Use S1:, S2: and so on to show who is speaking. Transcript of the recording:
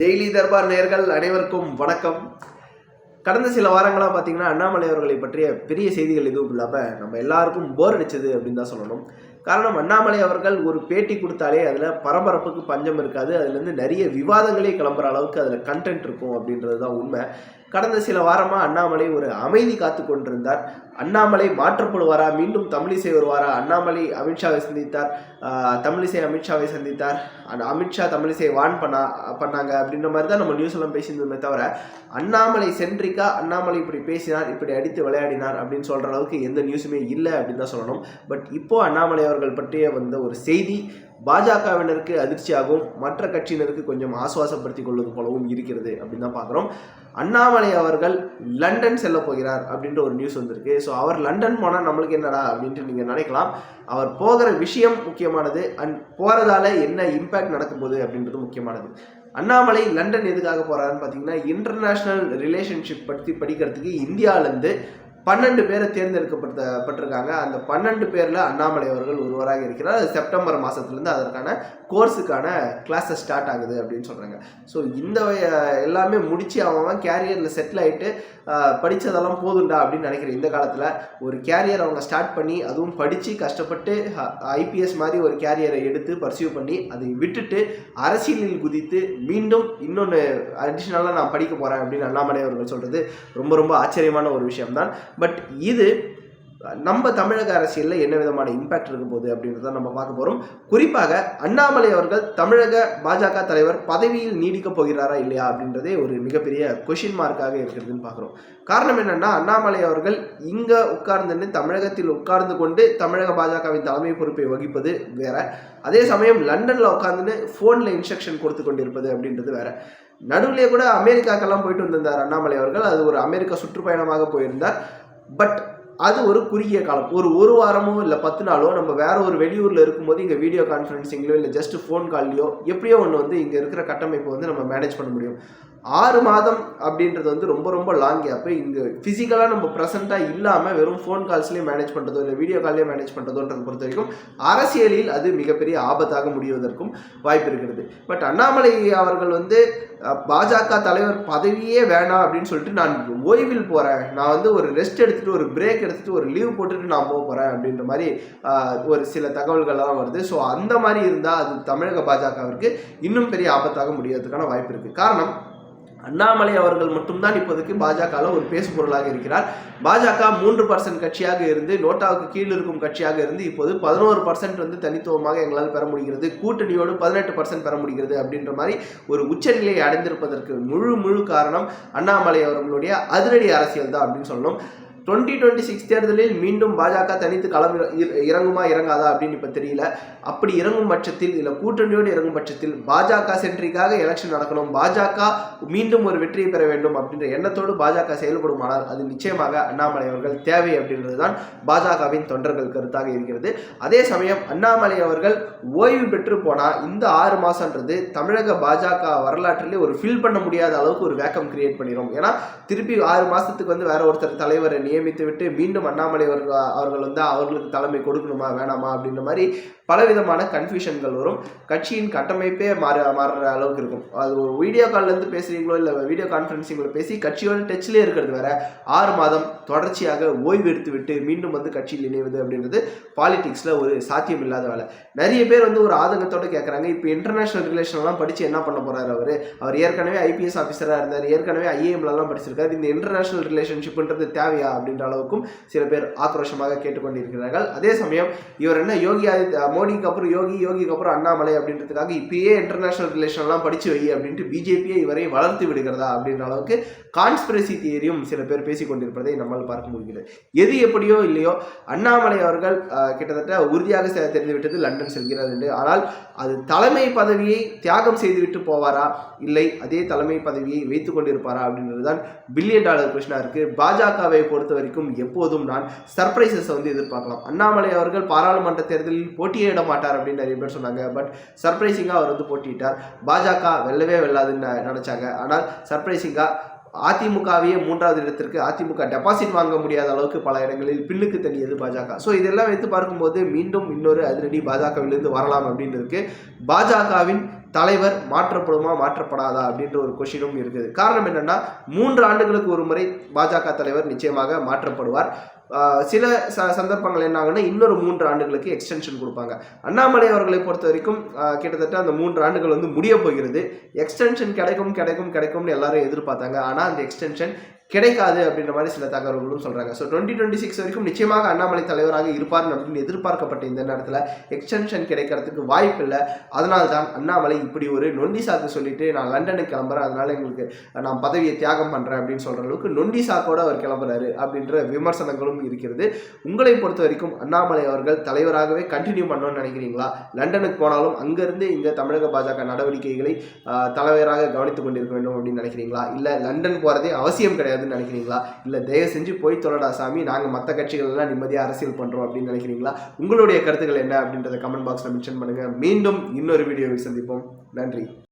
S1: Daily Darbar நேர்கள் அனைவருக்கும் வணக்கம். கடந்த சில வாரங்களாக பார்த்தீங்கன்னா அண்ணாமலை அவர்களை பற்றிய பெரிய செய்திகள் எதுவும் இல்லாமல் நம்ம எல்லாருக்கும் போர் அடிச்சது அப்படின்னு தான் சொல்லணும். காரணம் அண்ணாமலை அவர்கள் ஒரு பேட்டி கொடுத்தாலே அதில் பரபரப்புக்கு பஞ்சம் இருக்காது. அதுலேருந்து நிறைய விவாதங்களே கிளம்புற அளவுக்கு அதில் கண்டென்ட் இருக்கும் அப்படின்றது தான் உண்மை. கடந்த சில வாரமாக அண்ணாமலை ஒரு அமைதி காத்து கொண்டிருந்தார். அண்ணாமலை மாற்றப்படுவாரா? மீண்டும் தமிழிசை வருவாரா? அண்ணாமலை அமித்ஷாவை சந்தித்தார். தமிழிசை அமித்ஷாவை சந்தித்தார். அந்த அமித்ஷா தமிழிசை வான் பண்ணா பண்ணாங்க அப்படின்ற மாதிரி தான் நம்ம நியூஸ் எல்லாம் பேசியிருந்தோமே தவிர அண்ணாமலை சென்ட்ரிக்கா? அண்ணாமலை இப்படி பேசினார் இப்படி அடித்து விளையாடினார் அப்படின்னு சொல்கிற அளவுக்கு எந்த நியூஸுமே இல்லை அப்படின்னு தான் சொல்லணும். பட் இப்போது அண்ணாமலை அவர்கள் பற்றிய வந்த ஒரு செய்தி பாஜகவினருக்கு அதிர்ச்சியாகவும் மற்ற கட்சியினருக்கு கொஞ்சம் ஆசுவாசப்படுத்திக் கொள்வது போலவும் இருக்கிறது அப்படின்னு தான் பார்க்குறோம். அண்ணாமலை அவர்கள் லண்டன் செல்ல போகிறார் அப்படின்ற ஒரு நியூஸ் வந்திருக்கு. ஸோ அவர் லண்டன் போனால் நம்மளுக்கு என்னடா அப்படின்ட்டு நீங்கள் நினைக்கலாம். அவர் போகிற விஷயம் முக்கியமானது அண்ட் போகிறதால என்ன இம்பேக்ட் நடக்க போகுது அப்படின்றது முக்கியமானது. அண்ணாமலை லண்டன் எதுக்காக போகிறாருன்னு பார்த்தீங்கன்னா இன்டர்நேஷ்னல் ரிலேஷன்ஷிப் பற்றி படிக்கிறதுக்கு இந்தியாவிலேருந்து பன்னெண்டு பேரை தேர்ந்தெடுக்கப்பட்ட பட்டிருக்காங்க. அந்த பன்னெண்டு பேரில் அண்ணாமலை அவர்கள் ஒருவராக இருக்கிறார். அது செப்டம்பர் மாதத்துலேருந்து அதற்கான கோர்ஸுக்கான கிளாஸஸ் ஸ்டார்ட் ஆகுது அப்படின்னு சொல்கிறாங்க ஸோ இந்த எல்லாமே முடித்து அவன் கேரியரில் செட்டில் ஆகிட்டு படித்ததெல்லாம் போதுண்டா அப்படின்னு நினைக்கிறேன். இந்த காலத்தில் ஒரு கேரியர் அவங்க ஸ்டார்ட் பண்ணி அதுவும் படித்து கஷ்டப்பட்டு ஐபிஎஸ் மாதிரி ஒரு கேரியரை எடுத்து பர்சியூ பண்ணி அதை விட்டுட்டு அரசியலில் குதித்து மீண்டும் இன்னொன்று அடிஷ்னலாக நான் படிக்க போகிறேன் அப்படின்னு அண்ணாமலை அவர்கள் சொல்கிறது ரொம்ப ரொம்ப ஆச்சரியமான ஒரு விஷயம்தான். பட் இது நம்ம தமிழக அரசியலில் என்ன விதமான இம்பாக்ட் இருக்க போகுது அப்படின்றத நம்ம பார்க்க போகிறோம் குறிப்பாக அண்ணாமலை அவர்கள் தமிழக பாஜக தலைவர் பதவியில் நீடிக்கப் போகிறாரா இல்லையா அப்படின்றதே ஒரு மிகப்பெரிய கொஷின் மார்க்காக இருக்கிறதுன்னு பார்க்குறோம். காரணம் என்னன்னா அண்ணாமலை அவர்கள் இங்கே உட்கார்ந்துன்னு தமிழகத்தில் உட்கார்ந்து கொண்டு தமிழக பாஜகவின் தலைமை பொறுப்பை வகிப்பது வேற. அதே சமயம் லண்டனில் உட்காந்துன்னு ஃபோனில் இன்ஸ்ட்ரக்ஷன் கொடுத்து கொண்டிருப்பது அப்படின்றது வேற. நடுவிலே கூட அமெரிக்காக்கெல்லாம் போயிட்டு வந்திருந்தார் அண்ணாமலை அவர்கள். அது ஒரு அமெரிக்கா சுற்றுப்பயணமாக போயிருந்தார். பட் அது ஒரு குறுகிய காலம். ஒரு ஒரு வாரமோ இல்லை பத்து நாளோ நம்ம வேற ஒரு வெளியூரில் இருக்கும்போது இங்கே வீடியோ கான்ஃபரன்சிங்லையோ இல்லை ஜஸ்ட் ஃபோன் கால்லையோ எப்படியோ ஒன்று வந்து இங்கே இருக்கிற கட்டமைப்பை வந்து நம்ம மேனேஜ் பண்ண முடியும். ஆறு மாதம் அப்படின்றது வந்து ரொம்ப ரொம்ப லாங் கேப்பு இங்கே ஃபிசிக்கலாக நம்ம ப்ரெசண்ட்டாக இல்லாமல் வெறும் ஃபோன் கால்ஸ்லேயே மேனேஜ் பண்ணுறதோ இல்லை வீடியோ கால்லேயே மேனேஜ் பண்ணுறதோன்றது பொறுத்த வரைக்கும் அரசியலில் அது மிகப்பெரிய ஆபத்தாக முடிவதற்கும் வாய்ப்பு இருக்கிறது. பட் அண்ணாமலை அவர்கள் வந்து பாஜக தலைவர் பதவியே வேணாம் அப்படின்னு சொல்லிட்டு நான் ஓய்வில் போகிறேன் நான் வந்து ஒரு ரெஸ்ட் எடுத்துகிட்டு ஒரு பிரேக் எடுத்துகிட்டு ஒரு லீவ் போட்டுட்டு நான் போக போகிறேன் அப்படின்ற மாதிரி ஒரு சில தகவல்கள்லாம் வருது. ஸோ அந்த மாதிரி இருந்தால் அது தமிழக பாஜகவிற்கு இன்னும் பெரிய ஆபத்தாக முடியறதுக்கான வாய்ப்பு இருக்குது காரணம் அண்ணாமலை அவர்கள் மட்டும்தான் இப்போதைக்கு பாஜகவில் ஒரு பேசு பொருளாக இருக்கிறார். பாஜக மூன்று பர்சன்ட் கட்சியாக இருந்து நோட்டாவுக்கு கீழ் இருக்கும் கட்சியாக இருந்து இப்போது பதினோரு பர்சன்ட் வந்து தனித்துவமாக எங்களால் பெற முடிகிறது. கூட்டணியோடு பதினெட்டு பர்சன்ட் பெற முடிகிறது அப்படின்ற மாதிரி ஒரு உச்சநிலையை அடைந்திருப்பதற்கு முழு முழு காரணம் அண்ணாமலை அவர்களுடைய அதிரடி அரசியல் தான் அப்படின்னு சொல்லணும். டுவெண்ட்டி டுவெண்ட்டி சிக்ஸ் தேர்தலில் மீண்டும் பாஜக தனித்து களம் இறங்குமா இறங்காதா அப்படின்னு இப்போ தெரியல. அப்படி இறங்கும் பட்சத்தில் இல்லை கூட்டணியோடு இறங்கும் பட்சத்தில் பாஜக சென்ட்ரிக்காக எலெக்ஷன் நடக்கணும். பாஜக மீண்டும் ஒரு வெற்றியை பெற வேண்டும் அப்படின்ற எண்ணத்தோடு பாஜக செயல்படுமானால் அது நிச்சயமாக அண்ணாமலை அவர்கள் தேவை அப்படின்றது தான் பாஜகவின் தொண்டர்கள் கருத்தாக இருக்கிறது. அதே சமயம் அண்ணாமலை அவர்கள் ஓய்வு பெற்று போனால் இந்த ஆறு மாதன்றது தமிழக பாஜக வரலாற்றிலே ஒரு ஃபில் பண்ண முடியாத அளவுக்கு ஒரு வேக்கம் கிரியேட் பண்ணிடும் ஏன்னா திருப்பி ஆறு மாதத்துக்கு வந்து வேற ஒருத்தர் தலைவரை நியமி விட்டு மீண்டும் அண்ணாமலை அவர்கள் அவர்கள் வந்து அவர்களுக்கு தலைமை கொடுக்கணுமா வேணாமா அப்படின்ற மாதிரி பலவிதமான கன்ஃபியூஷன்கள் வரும். கட்சியின் கட்டமைப்பே மாற மாறுற அளவுக்கு இருக்கும். அது ஒரு வீடியோ கால்லேருந்து பேசுகிறீங்களோ இல்லை வீடியோ கான்ஃபரன்சிங்களோ பேசி கட்சியோட டச்சிலே இருக்கிறது வேற. ஆறு மாதம் தொடர்ச்சியாக ஓய்வு எடுத்து விட்டு மீண்டும் வந்து கட்சியில் இணைவது அப்படின்றது பாலிடிக்ஸில் ஒரு சாத்தியம் இல்லாத வேலை. நிறைய பேர் வந்து ஒரு ஆதங்கத்தோடு கேட்குறாங்க இப்போ இன்டர்நேஷனல் ரிலேஷன்லாம் படித்து என்ன பண்ண போகிறார் அவர்? அவர் ஏற்கனவே ஐபிஎஸ் ஆஃபீஸராக இருந்தார். ஏற்கனவே ஐஏஎம்லலாம் படிச்சிருக்காரு. இந்த இன்டர்நேஷனல் ரிலேஷன்ஷிப்ன்றது தேவையா அப்படின்ற அளவுக்கும் சில பேர் ஆக்ரோஷமாக கேட்டுக்கொண்டிருக்கிறார்கள். அதே சமயம் இவர் என்ன யோகி ஆதித்ய மோடிக்கு அப்புறம் யோகி யோகிக்கு அப்புறம் அண்ணாமலை அப்படின்றதுக்காக இப்பயே இன்டர்நேஷனல் ரிலேஷன்லாம் படித்து வை அப்படின்ட்டு பிஜேபியை இவரை வளர்த்து விடுகிறதா அப்படின்ற அளவுக்கு கான்ஸ்பிரசி தியரியும் சில பேர் பேசிக் கொண்டிருப்பதை நம்மால் பார்க்க முடிகிறது. எது எப்படியோ இல்லையோ அண்ணாமலை அவர்கள் கிட்டத்தட்ட உறுதியாக செ- தெரிந்துவிட்டது லண்டன் செல்கிறார் என்று. ஆனால் அது தலைமை பதவியை தியாகம் செய்துவிட்டு போவாரா? இல்லை அதே தலைமை பதவியை வைத்துக் கொண்டிருப்பாரா அப்படின்றது தான் பில்லியன் டாலர் கிருஷ்ணா இருக்கு. பாஜகவை பொறுத்த வரைக்கும் எப்போதும் நான் சர்ப்ரைசஸ் வந்து எதிர்பார்க்கலாம். அண்ணாமலை அவர்கள் பாராளுமன்ற தேர்தலில் போட்டியை போட்டியிட மாட்டார் அப்படின்னு நிறைய பேர் சொன்னாங்க. பட் சர்ப்ரைசிங்காக அவர் வந்து போட்டியிட்டார். பாஜக வெல்லவே வெல்லாதுன்னு நினச்சாங்க. நினைச்சாங்க ஆனால் சர்ப்ரைசிங்காக அதிமுகவையே மூன்றாவது இடத்திற்கு அதிமுக டெபாசிட் வாங்க முடியாத அளவுக்கு பல இடங்களில் பின்னுக்கு தள்ளியது பாஜக. ஸோ இதெல்லாம் வைத்து பார்க்கும்போது மீண்டும் இன்னொரு அதிரடி பாஜகவிலிருந்து வரலாம் அப்படின்னு இருக்கு. பாஜகவின் தலைவர் மாற்றப்படுமா மாற்றப்படாதா அப்படின்ற ஒரு கொஷினும் இருக்குது. காரணம் என்னன்னா மூன்று ஆண்டுகளுக்கு ஒரு முறை பாஜக தலைவர் நிச்சயமாக மாற்றப்படுவார். சில ச சந்தர்ப்பங்கள் என்ன ஆகுன்னா இன்னொரு மூன்று ஆண்டுகளுக்கு எக்ஸ்டென்ஷன் கொடுப்பாங்க. அண்ணாமலை அவர்களை பொறுத்த வரைக்கும் கிட்டத்தட்ட அந்த மூன்று ஆண்டுகள் வந்து முடிய போகிறது. எக்ஸ்டென்ஷன் கிடைக்கும் கிடைக்கும் கிடைக்கும்னு எல்லாரும் எதிர்பார்த்தாங்க. ஆனால் அந்த எக்ஸ்டென்ஷன் கிடைக்காது அப்படின்ற மாதிரி சில தகவல்களும் சொல்றாங்க. ஸோ டுவெண்ட்டி டுவெண்ட்டி சிக்ஸ் வரைக்கும் நிச்சயமாக அண்ணாமலை தலைவராக இருப்பார் அப்படின்னு எதிர்பார்க்கப்பட்ட இந்த நேரத்தில் எக்ஸ்டென்ஷன் கிடைக்கிறதுக்கு வாய்ப்பு இல்லை. அதனால தான் அண்ணாமலை இப்படி ஒரு நொண்டி சாக்கு சொல்லிட்டு நான் லண்டனுக்கு கிளம்புறேன் அதனால எங்களுக்கு நான் பதவியை தியாகம் பண்ணுறேன் அப்படின்னு சொல்கிற அளவுக்கு நொண்டி சாக்கோட அவர் கிளம்புறாரு அப்படின்ற விமர்சனங்களும் இருக்கிறது. உங்களை பொறுத்த வரைக்கும் அண்ணாமலை அவர்கள் தலைவராகவே கண்டினியூ பண்ணணும்னு நினைக்கிறீங்களா? லண்டனுக்கு போனாலும் அங்கேருந்து இந்த தமிழக பாஜக நடவடிக்கைகளை தலைவராக கவனித்துக் கொண்டிருக்க வேண்டும் அப்படின்னு நினைக்கிறீங்களா? இல்லை லண்டன் போகிறதே அவசியம் கிடையாது முடியாதுன்னு நினைக்கிறீங்களா? இல்ல தயவு செஞ்சு போய் தொலைடா சாமி நாங்க மற்ற கட்சிகள் எல்லாம் அரசியல் பண்றோம் அப்படின்னு நினைக்கிறீங்களா? உங்களுடைய கருத்துக்கள் என்ன அப்படின்றத கமெண்ட் பாக்ஸ்ல மென்ஷன் பண்ணுங்க. மீண்டும் இன்னொரு வீடியோவில் சந்திப்போம். நன்றி.